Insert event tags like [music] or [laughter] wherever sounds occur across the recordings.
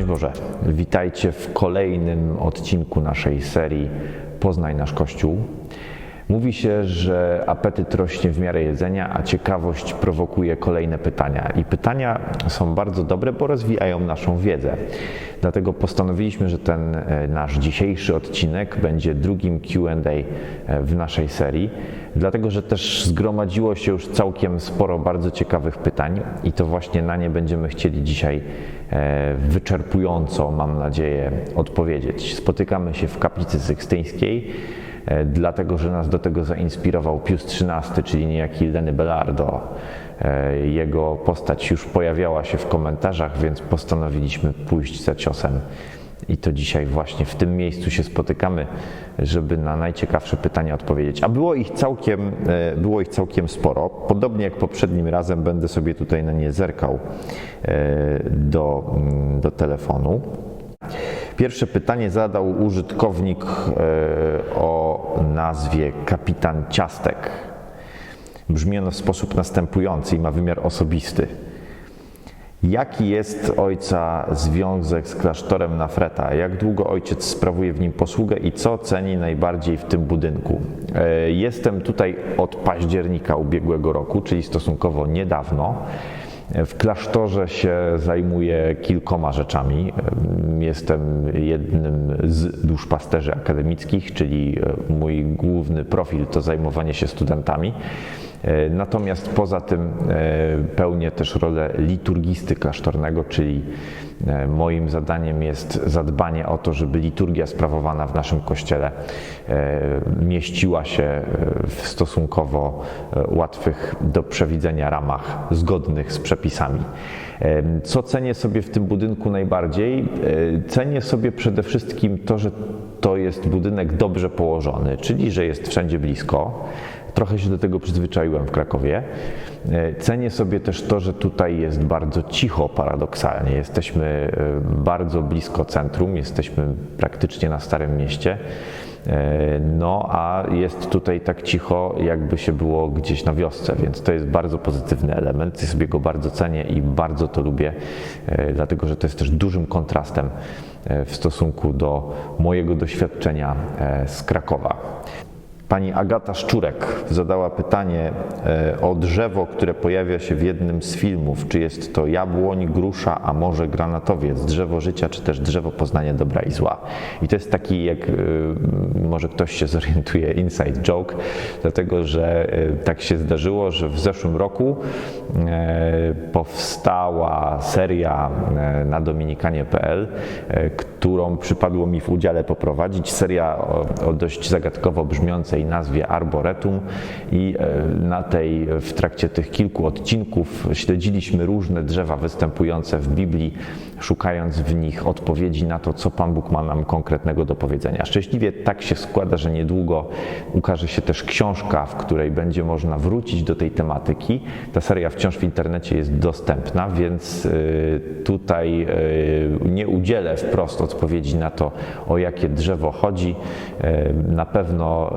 Szczęść Boże, witajcie w kolejnym odcinku naszej serii Poznaj nasz Kościół. Mówi się, że apetyt rośnie w miarę jedzenia, a ciekawość prowokuje kolejne pytania. I pytania są bardzo dobre, bo rozwijają naszą wiedzę. Dlatego postanowiliśmy, że ten e, nasz dzisiejszy odcinek będzie drugim QA e, w naszej serii, dlatego że też zgromadziło się już całkiem sporo bardzo ciekawych pytań i to właśnie na nie będziemy chcieli dzisiaj wyczerpująco, mam nadzieję, odpowiedzieć. Spotykamy się w kaplicy sykstyńskiej e, dlatego że nas do tego zainspirował Pius XIII, czyli niejaki Leny Belardo. E, Jego postać już pojawiała się w komentarzach, więc postanowiliśmy pójść za ciosem. I to dzisiaj właśnie w tym miejscu się spotykamy, żeby na najciekawsze pytania odpowiedzieć. A było ich całkiem, e, było ich całkiem sporo. Podobnie jak poprzednim razem będę sobie tutaj na nie zerkał e, do, mm, do telefonu. Pierwsze pytanie zadał użytkownik e, o nazwie Kapitan Ciastek. Brzmi ono w sposób następujący i ma wymiar osobisty. Jaki jest ojca związek z klasztorem Nafreta? Jak długo ojciec sprawuje w nim posługę i co ceni najbardziej w tym budynku? E, Jestem tutaj od października ubiegłego roku, czyli stosunkowo niedawno. W klasztorze się zajmuję kilkoma rzeczami. Jestem jednym z duszpasterzy akademickich, czyli e, mój główny profil to zajmowanie się studentami. E, Natomiast poza tym e, pełnię też rolę liturgisty klasztornego, czyli e, moim zadaniem jest zadbanie o to, żeby liturgia sprawowana w naszym kościele mieściła się w stosunkowo łatwych do przewidzenia ramach zgodnych z przepisami. Co cenię sobie w tym budynku najbardziej? Cenię sobie przede wszystkim to, że to jest budynek dobrze położony, czyli że jest wszędzie blisko. Trochę się do tego przyzwyczaiłem w Krakowie. E, Cenię sobie też to, że tutaj jest bardzo cicho paradoksalnie. Jesteśmy e, bardzo blisko centrum, jesteśmy praktycznie na Starym Mieście. E, No, a jest tutaj tak cicho, jakby się było gdzieś na wiosce, więc to jest bardzo pozytywny element. Ja sobie go bardzo cenię i bardzo to lubię, dlatego że to jest też dużym kontrastem w stosunku do mojego doświadczenia z Krakowa. Pani Agata Szczurek zadała pytanie e, o drzewo, które pojawia się w jednym z filmów. Czy jest to jabłoń, grusza, a może granatowiec, drzewo życia, czy też drzewo poznania dobra i zła. I to jest taki, jak e, może ktoś się zorientuje, inside joke, dlatego że e, tak się zdarzyło, że w zeszłym roku powstała seria na dominikanie.pl, którą przypadło mi w udziale poprowadzić. Seria o, o dość zagadkowo brzmiącej nazwie Arboretum i e, na tej, w trakcie tych kilku odcinków śledziliśmy różne drzewa występujące w Biblii, szukając w nich odpowiedzi na to, co Pan Bóg ma nam konkretnego do powiedzenia. Szczęśliwie tak się składa, że niedługo ukaże się też książka, w której będzie można wrócić do tej tematyki. Ta seria wciąż w internecie jest dostępna, więc y, tutaj y, nie udzielę wprost odpowiedzi na to, o jakie drzewo chodzi. Y, Na pewno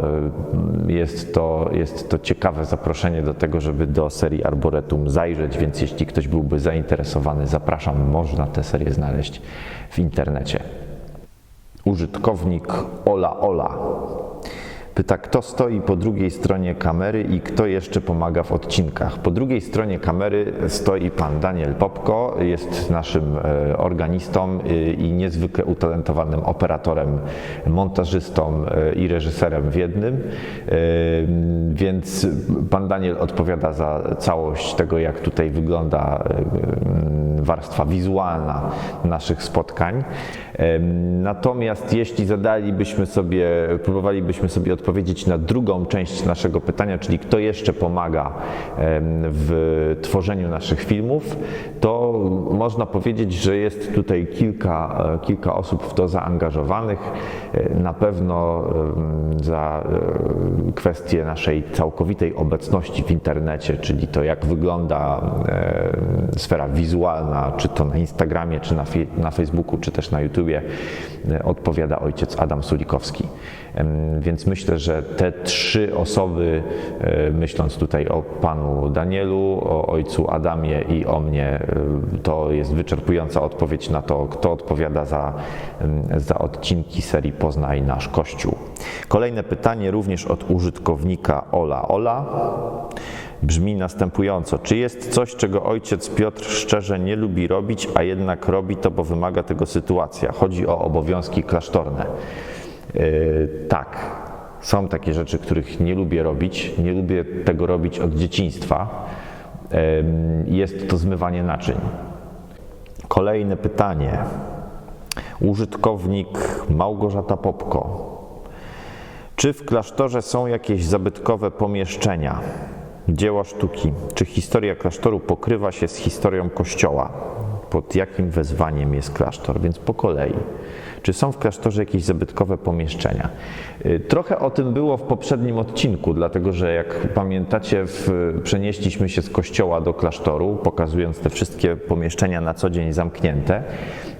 jest to, jest to ciekawe zaproszenie do tego, żeby do serii Arboretum zajrzeć, więc jeśli ktoś byłby zainteresowany, zapraszam, można tę serię znaleźć w internecie. Użytkownik Ola Ola pyta, kto stoi po drugiej stronie kamery i kto jeszcze pomaga w odcinkach. Po drugiej stronie kamery stoi pan Daniel Popko, jest naszym e, organistą e, i niezwykle utalentowanym operatorem, montażystą e, i reżyserem w jednym. Więc pan Daniel odpowiada za całość tego, jak tutaj wygląda warstwa wizualna naszych spotkań. Natomiast jeśli zadalibyśmy sobie, próbowalibyśmy sobie odpowiedzieć na drugą część naszego pytania, czyli kto jeszcze pomaga w tworzeniu naszych filmów, to można powiedzieć, że jest tutaj kilka, e, kilka osób w to zaangażowanych. E, Na pewno za e, kwestię naszej całkowitej obecności w internecie, czyli to jak wygląda sfera wizualna na, czy to na Instagramie, czy na, na Facebooku, czy też na YouTubie e, odpowiada ojciec Adam Sulikowski. Więc myślę, że te trzy osoby, e, myśląc tutaj o panu Danielu, o ojcu Adamie i o mnie, e, to jest wyczerpująca odpowiedź na to, kto odpowiada za, za odcinki serii Poznaj nasz Kościół. Kolejne pytanie również od użytkownika Ola Ola brzmi następująco. Czy jest coś, czego ojciec Piotr szczerze nie lubi robić, a jednak robi to, bo wymaga tego sytuacja? Chodzi o obowiązki klasztorne. Yy, tak, są takie rzeczy, których nie lubię robić. Nie lubię tego robić od dzieciństwa. Ym, Jest to zmywanie naczyń. Kolejne pytanie. Użytkownik Małgorzata Popko. Czy w klasztorze są jakieś zabytkowe pomieszczenia, dzieła sztuki? Czy historia klasztoru pokrywa się z historią kościoła? Pod jakim wezwaniem jest klasztor? Więc po kolei. Czy są w klasztorze jakieś zabytkowe pomieszczenia? Y, Trochę o tym było w poprzednim odcinku, dlatego że jak pamiętacie, w, przenieśliśmy się z kościoła do klasztoru, pokazując te wszystkie pomieszczenia na co dzień zamknięte.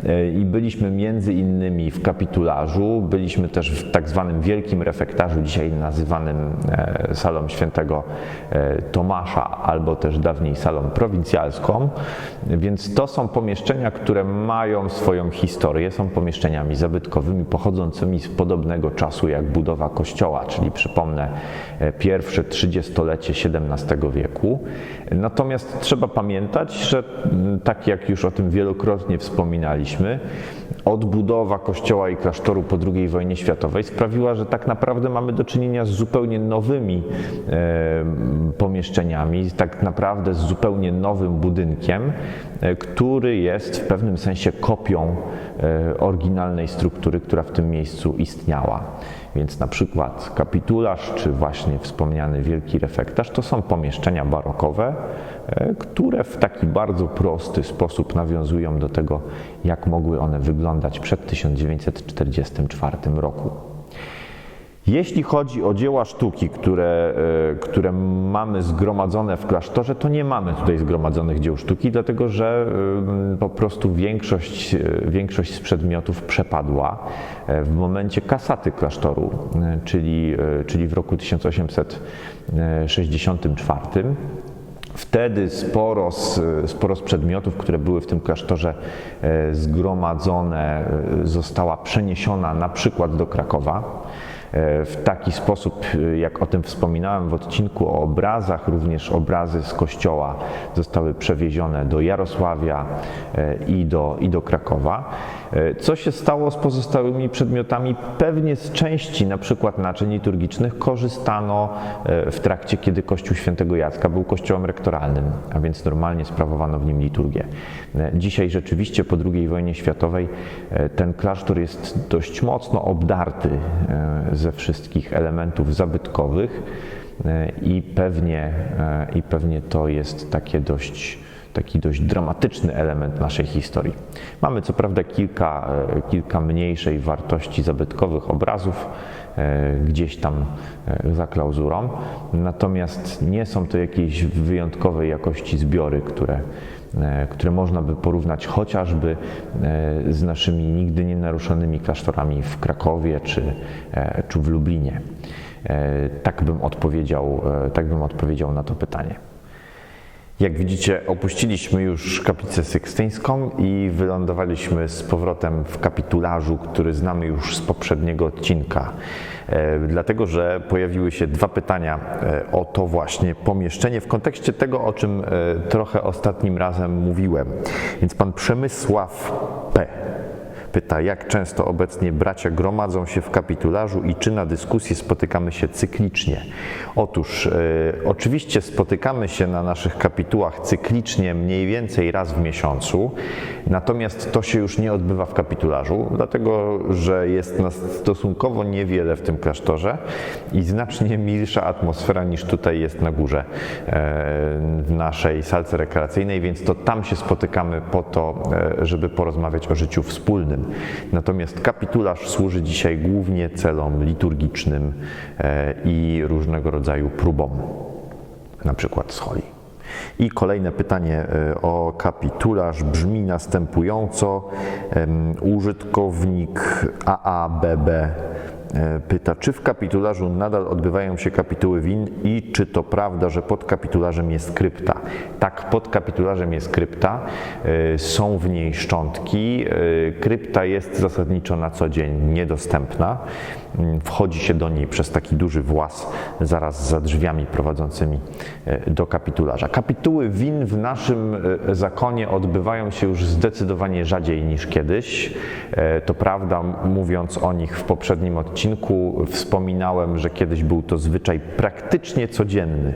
Y, I byliśmy między innymi w kapitularzu, byliśmy też w tak zwanym wielkim refektarzu, dzisiaj nazywanym e, salą świętego e, Tomasza, albo też dawniej salą prowincjalską. Więc to są pomieszczenia, które mają swoją historię, są pomieszczeniami zabytkowymi pochodzącymi z podobnego czasu jak budowa kościoła, czyli przypomnę e, pierwsze trzydziestolecie XVII wieku. Natomiast trzeba pamiętać, że m, tak jak już o tym wielokrotnie wspominaliśmy, odbudowa kościoła i klasztoru po II wojnie światowej sprawiła, że tak naprawdę mamy do czynienia z zupełnie nowymi e, pomieszczeniami, tak naprawdę z zupełnie nowym budynkiem, który jest w pewnym sensie kopią e, oryginalnej struktury, która w tym miejscu istniała. Więc na przykład kapitularz, czy właśnie wspomniany wielki refektarz, to są pomieszczenia barokowe, e, które w taki bardzo prosty sposób nawiązują do tego, jak mogły one wyglądać przed 1944 roku. Jeśli chodzi o dzieła sztuki, które, e, które mamy zgromadzone w klasztorze, to nie mamy tutaj zgromadzonych dzieł sztuki, dlatego że e, po prostu większość, e, większość z przedmiotów przepadła w momencie kasaty klasztoru, czyli, czyli w roku 1864. Wtedy sporo z, sporo z przedmiotów, które były w tym klasztorze zgromadzone, została przeniesiona na przykład do Krakowa. E, W taki sposób, e, jak o tym wspominałem w odcinku o obrazach, również obrazy z kościoła zostały przewiezione do Jarosławia e, i do, i do Krakowa. E, Co się stało z pozostałymi przedmiotami? Pewnie z części, na przykład naczyń liturgicznych, korzystano e, w trakcie, kiedy Kościół Świętego Jacka był kościołem rektoralnym, a więc normalnie sprawowano w nim liturgię. E, Dzisiaj rzeczywiście po II wojnie światowej ten klasztor jest dość mocno obdarty ze wszystkich elementów zabytkowych i pewnie, i pewnie to jest takie dość taki dość dramatyczny element naszej historii. Mamy co prawda kilka, e, kilka mniejszej wartości zabytkowych obrazów e, gdzieś tam e, za klauzurą, natomiast nie są to jakieś wyjątkowej jakości zbiory, które, które można by porównać chociażby z naszymi nigdy nie naruszonymi klasztorami w Krakowie czy, czy w Lublinie. Tak bym odpowiedział, tak bym odpowiedział na to pytanie. Jak widzicie, opuściliśmy już kaplicę sykstyńską i wylądowaliśmy z powrotem w kapitularzu, który znamy już z poprzedniego odcinka. E, Dlatego, że pojawiły się dwa pytania e, o to właśnie pomieszczenie w kontekście tego, o czym e, trochę ostatnim razem mówiłem. Więc pan Przemysław P. Pyta, jak często obecnie bracia gromadzą się w kapitularzu i czy na dyskusje spotykamy się cyklicznie? Otóż, e, oczywiście spotykamy się na naszych kapitułach cyklicznie mniej więcej raz w miesiącu, natomiast to się już nie odbywa w kapitularzu, dlatego że jest nas stosunkowo niewiele w tym klasztorze i znacznie [laughs] milsza atmosfera niż tutaj jest na górze e, w naszej salce rekreacyjnej, więc to tam się spotykamy po to, e, żeby porozmawiać o życiu wspólnym. Natomiast kapitularz służy dzisiaj głównie celom liturgicznym e, i różnego rodzaju próbom, na przykład scholi. I kolejne pytanie e, o kapitularz brzmi następująco. Użytkownik AABB pyta, czy w kapitularzu nadal odbywają się kapituły win i czy to prawda, że pod kapitularzem jest krypta? Tak, pod kapitularzem jest krypta, y, są w niej szczątki. y, Krypta jest zasadniczo na co dzień niedostępna. Wchodzi się do niej przez taki duży włas zaraz za drzwiami prowadzącymi y, do kapitularza. Kapituły win w naszym y, zakonie odbywają się już zdecydowanie rzadziej niż kiedyś. E, To prawda, mówiąc o nich w poprzednim odcinku, wspominałem, że kiedyś był to zwyczaj praktycznie codzienny.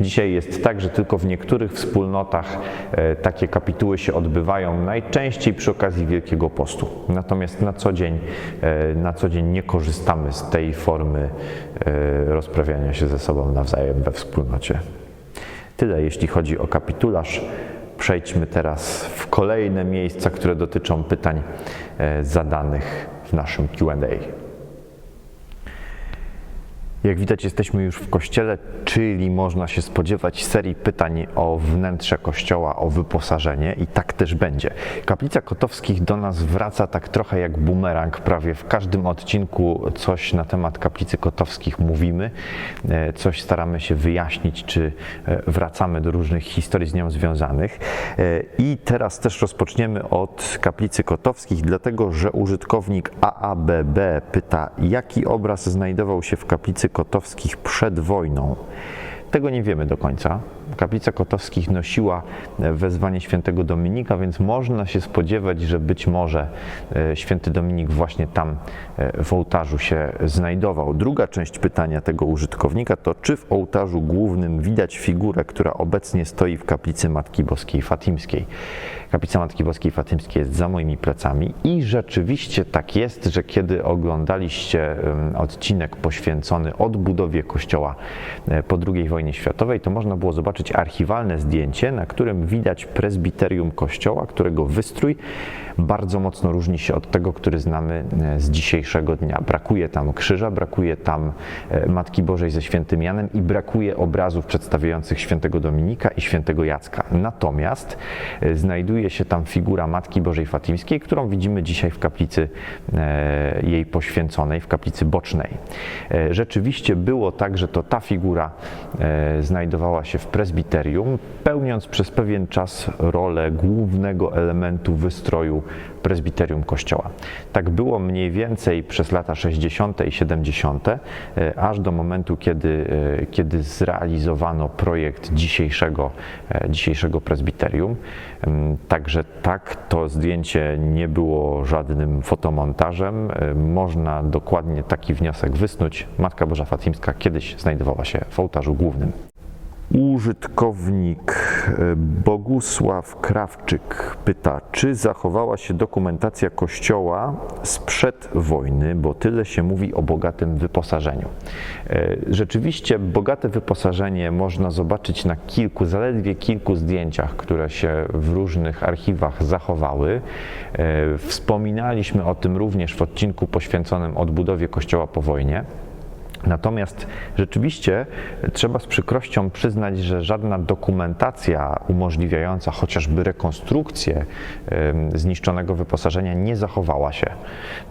Dzisiaj jest tak, że tylko w niektórych wspólnotach e, takie kapituły się odbywają, najczęściej przy okazji Wielkiego Postu. Natomiast na co dzień, e, na co dzień nie korzystamy z tej formy e, rozprawiania się ze sobą nawzajem we wspólnocie. Tyle jeśli chodzi o kapitularz. Przejdźmy teraz w kolejne miejsca, które dotyczą pytań e, zadanych w naszym QA. Jak widać, jesteśmy już w kościele, czyli można się spodziewać serii pytań o wnętrze kościoła, o wyposażenie, i tak też będzie. Kaplica Kotowskich do nas wraca tak trochę jak bumerang. Prawie w każdym odcinku coś na temat kaplicy Kotowskich mówimy, e, coś staramy się wyjaśnić, czy e, wracamy do różnych historii z nią związanych. E, I teraz też rozpoczniemy od kaplicy Kotowskich, dlatego że użytkownik AABB pyta, jaki obraz znajdował się w kaplicy Kotowskich przed wojną. Tego nie wiemy do końca. Kaplica Kotowskich nosiła e, wezwanie świętego Dominika, więc można się spodziewać, że być może e, święty Dominik właśnie tam e, w ołtarzu się znajdował. Druga część pytania tego użytkownika to, czy w ołtarzu głównym widać figurę, która obecnie stoi w kaplicy Matki Boskiej Fatimskiej. Kaplica Matki Boskiej Fatymskiej jest za moimi plecami i rzeczywiście tak jest, że kiedy oglądaliście odcinek poświęcony odbudowie kościoła e, po II wojnie światowej, to można było zobaczyć archiwalne zdjęcie, na którym widać prezbiterium kościoła, którego wystrój bardzo mocno różni się od tego, który znamy e, z dzisiejszego dnia. Brakuje tam krzyża, brakuje tam e, Matki Bożej ze świętym Janem i brakuje obrazów przedstawiających świętego Dominika i świętego Jacka. Natomiast e, znajduje się tam figura Matki Bożej Fatimskiej, którą widzimy dzisiaj w kaplicy e, jej poświęconej, w kaplicy bocznej. E, Rzeczywiście było tak, że to ta figura e, znajdowała się w prezbiterium, pełniąc przez pewien czas rolę głównego elementu wystroju prezbiterium kościoła. Tak było mniej więcej przez lata 60. i 70., e, aż do momentu, kiedy, e, kiedy zrealizowano projekt dzisiejszego, e, dzisiejszego prezbiterium. Także tak, to zdjęcie nie było żadnym fotomontażem. Można dokładnie taki wniosek wysnuć. Matka Boża Fatimska kiedyś znajdowała się w ołtarzu głównym. Użytkownik e, Bogusław Krawczyk pyta, czy zachowała się dokumentacja kościoła sprzed wojny, bo tyle się mówi o bogatym wyposażeniu. E, Rzeczywiście bogate wyposażenie można zobaczyć na kilku, zaledwie kilku zdjęciach, które się w różnych archiwach zachowały. E, Wspominaliśmy o tym również w odcinku poświęconym odbudowie kościoła po wojnie. Natomiast rzeczywiście trzeba z przykrością przyznać, że żadna dokumentacja umożliwiająca chociażby rekonstrukcję zniszczonego wyposażenia nie zachowała się.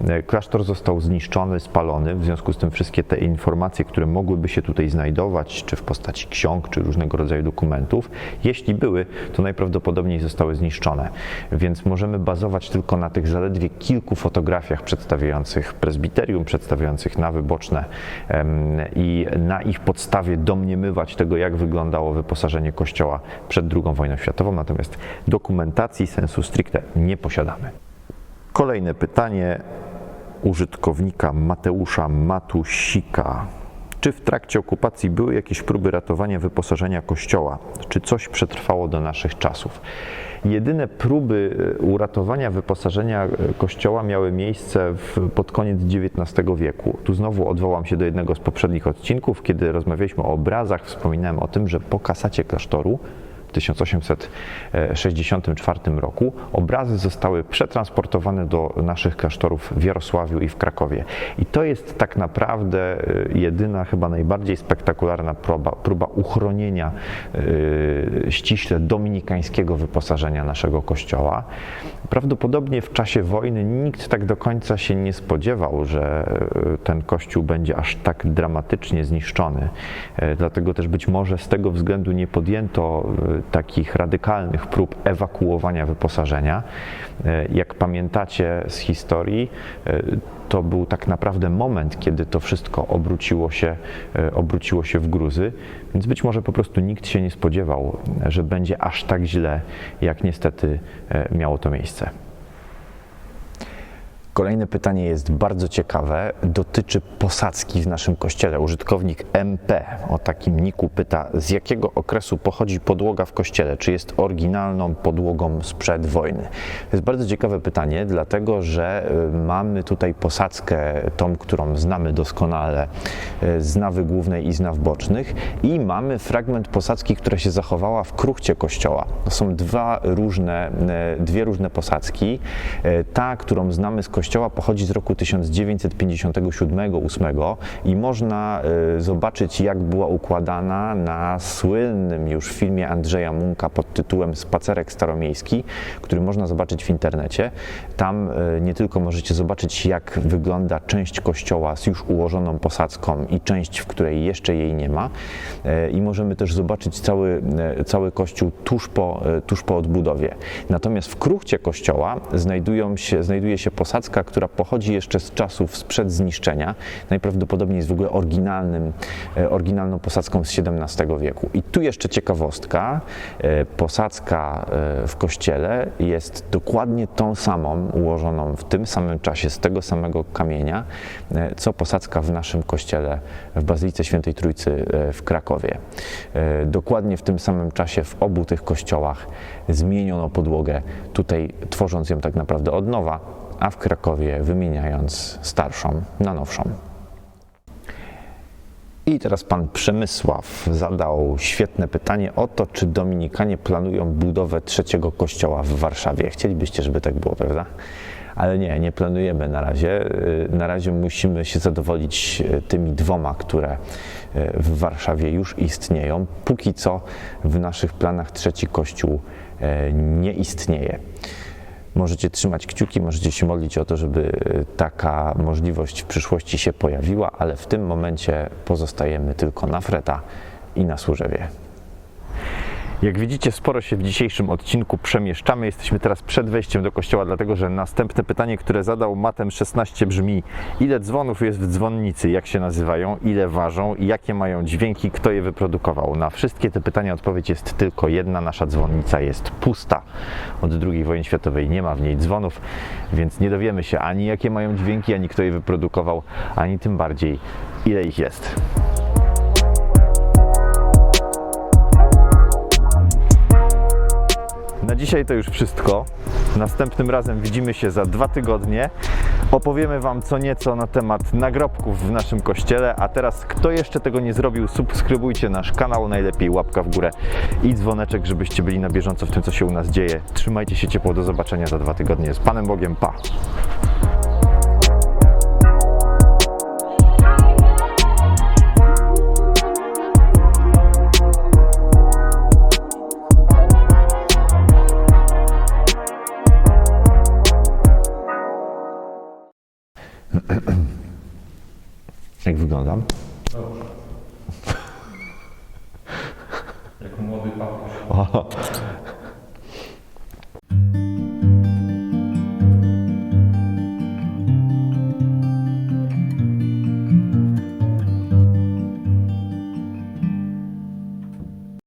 E, Klasztor został zniszczony, spalony, w związku z tym wszystkie te informacje, które mogłyby się tutaj znajdować, czy w postaci ksiąg, czy różnego rodzaju dokumentów, jeśli były, to najprawdopodobniej zostały zniszczone. Więc możemy bazować tylko na tych zaledwie kilku fotografiach przedstawiających prezbiterium, przedstawiających nawy boczne em, i na ich podstawie domniemywać tego, jak wyglądało wyposażenie kościoła przed II wojną światową, natomiast dokumentacji sensu stricte nie posiadamy. Kolejne pytanie użytkownika Mateusza Matusika. Czy w trakcie okupacji były jakieś próby ratowania wyposażenia kościoła? Czy coś przetrwało do naszych czasów? Jedyne próby e, uratowania wyposażenia e, kościoła miały miejsce w, pod koniec XIX wieku. Tu znowu odwołam się do jednego z poprzednich odcinków, kiedy rozmawialiśmy o obrazach, wspominałem o tym, że po kasacie klasztoru 1864 roku obrazy zostały przetransportowane do naszych klasztorów w Jarosławiu i w Krakowie. I to jest tak naprawdę y, jedyna, chyba najbardziej spektakularna próba, próba uchronienia y, ściśle dominikańskiego wyposażenia naszego kościoła. Prawdopodobnie w czasie wojny nikt tak do końca się nie spodziewał, że y, ten kościół będzie aż tak dramatycznie zniszczony. Dlatego też być może z tego względu nie podjęto takich radykalnych prób ewakuowania wyposażenia. E, Jak pamiętacie z historii, e, to był tak naprawdę moment, kiedy to wszystko obróciło się, e, obróciło się w gruzy, więc być może po prostu nikt się nie spodziewał, że będzie aż tak źle, jak niestety miało to miejsce. Kolejne pytanie jest bardzo ciekawe. Dotyczy posadzki w naszym kościele. Użytkownik MP o takim niku pyta, z jakiego okresu pochodzi podłoga w kościele? Czy jest oryginalną podłogą sprzed wojny? To jest bardzo ciekawe pytanie, dlatego że y, mamy tutaj posadzkę, tą, którą znamy doskonale y, z nawy głównej i z naw bocznych, i mamy fragment posadzki, która się zachowała w kruchcie kościoła. To są dwa różne, y, dwie różne posadzki. Ta, którą znamy z kościoła, pochodzi z roku 1957-8 i można y, zobaczyć, jak była układana na słynnym już filmie Andrzeja Munka pod tytułem Spacerek Staromiejski, który można zobaczyć w internecie. Tam y, nie tylko możecie zobaczyć, jak wygląda część kościoła z już ułożoną posadzką i część, w której jeszcze jej nie ma. Y, I możemy też zobaczyć cały, cały kościół tuż po, tuż po odbudowie. Natomiast w kruchcie kościoła znajdują się, znajduje się posadzka, która pochodzi jeszcze z czasów sprzed zniszczenia. Najprawdopodobniej jest w ogóle oryginalnym, e, oryginalną posadzką z XVII wieku. I tu jeszcze ciekawostka. e, Posadzka e, w kościele jest dokładnie tą samą, ułożoną w tym samym czasie, z tego samego kamienia, co posadzka w naszym kościele w Bazylice Świętej Trójcy w Krakowie. Dokładnie w tym samym czasie w obu tych kościołach zmieniono podłogę, tutaj tworząc ją tak naprawdę od nowa, a w Krakowie wymieniając starszą na nowszą. I teraz pan Przemysław zadał świetne pytanie o to, czy Dominikanie planują budowę trzeciego kościoła w Warszawie. Chcielibyście, żeby tak było, prawda? Ale nie, nie planujemy na razie. Na razie musimy się zadowolić y, tymi dwoma, które y, w Warszawie już istnieją. Póki co w naszych planach trzeci kościół y, nie istnieje. Możecie trzymać kciuki, możecie się modlić o to, żeby taka możliwość w przyszłości się pojawiła, ale w tym momencie pozostajemy tylko na Freta i na Służewie. Jak widzicie, sporo się w dzisiejszym odcinku przemieszczamy. Jesteśmy teraz przed wejściem do kościoła, dlatego że następne pytanie, które zadał Matem 16 brzmi: ile dzwonów jest w dzwonnicy, jak się nazywają, ile ważą jakie mają dźwięki, kto je wyprodukował? Na wszystkie te pytania odpowiedź jest tylko jedna: nasza dzwonnica jest pusta. Od II wojny światowej nie ma w niej dzwonów, więc nie dowiemy się ani jakie mają dźwięki, ani kto je wyprodukował, ani tym bardziej ile ich jest. Na dzisiaj to już wszystko. Następnym razem widzimy się za dwa tygodnie. Opowiemy Wam co nieco na temat nagrobków w naszym kościele. A teraz, kto jeszcze tego nie zrobił, subskrybujcie nasz kanał, najlepiej łapka w górę i dzwoneczek, żebyście byli na bieżąco w tym, co się u nas dzieje. Trzymajcie się ciepło, do zobaczenia za dwa tygodnie. Z Panem Bogiem, pa!